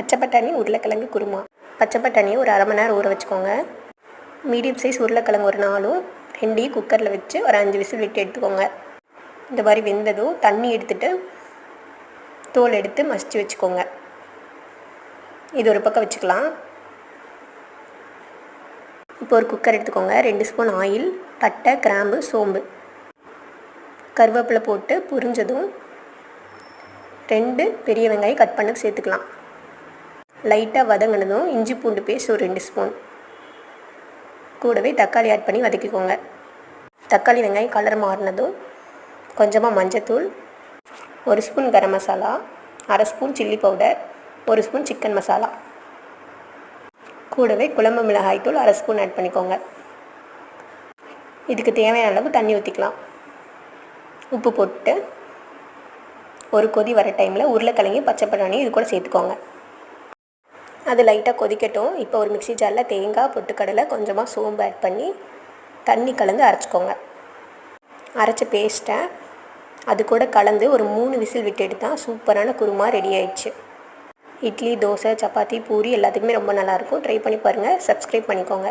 பச்சை பட்டாணி உருளைக்கிழங்கு குருமா. பச்சை பட்டாணியை ஒரு அரை மணி நேரம் ஊற வச்சுக்கோங்க. மீடியம் சைஸ் உருளைக்கிழங்கு ஒரு நாளும் ரெண்டையும் குக்கரில் வச்சு ஒரு அஞ்சு விசில் விட்டு எடுத்துக்கோங்க. இந்த மாதிரி வெந்ததும் தண்ணி எடுத்துட்டு தோல் எடுத்து மசிச்சு வச்சுக்கோங்க. இது ஒரு பக்கம் வச்சுக்கலாம். இப்போ ஒரு குக்கர் எடுத்துக்கோங்க. ரெண்டு ஸ்பூன் ஆயில் பட்டை கிராம்பு சோம்பு. கருவேப்பிலை போட்டு புரிஞ்சதும் ரெண்டு பெரிய வெங்காயம் கட் பண்ண சேர்த்துக்கலாம். லைட்டாக வதங்கினதும் இஞ்சி பூண்டு பேஸ்ட் ஒரு ரெண்டு ஸ்பூன் கூடவே தக்காளி ஆட் பண்ணி வதக்கிக்கோங்க. தக்காளி வெங்காயம் கலர் மாறினதும் கொஞ்சமாக மஞ்சத்தூள் ஒரு ஸ்பூன் கரம் மசாலா அரை ஸ்பூன் சில்லி பவுடர் ஒரு ஸ்பூன் சிக்கன் மசாலா கூடவே குழம்பு மிளகாய் தூள் அரை ஸ்பூன் ஆட் பண்ணிக்கோங்க. இதுக்கு தேவையான அளவு தண்ணி ஊற்றிக்கலாம் உப்பு போட்டு ஒரு கொதி வர டைமில் உருளைக்கிழங்கு பச்சை பட்டாணி இது கூட சேர்த்துக்கோங்க. அது லைட்டாக கொதிக்கட்டும். இப்போ ஒரு மிக்ஸி ஜாரில் தேங்காய் பொட்டுக்கடலை கொஞ்சமாக சோம்பு ஆட் பண்ணி தண்ணி கலந்து அரைச்சிக்கோங்க. அரைச்ச பேஸ்ட்டை அது கூட கலந்து ஒரு மூணு விசில் விட்டு எடுத்தால் சூப்பரான குருமா ரெடி ஆயிடுச்சு. இட்லி தோசை சப்பாத்தி பூரி எல்லாத்துக்குமே ரொம்ப நல்லாயிருக்கும் ட்ரை பண்ணி பாருங்கள் சப்ஸ்கிரைப் பண்ணிக்கோங்க.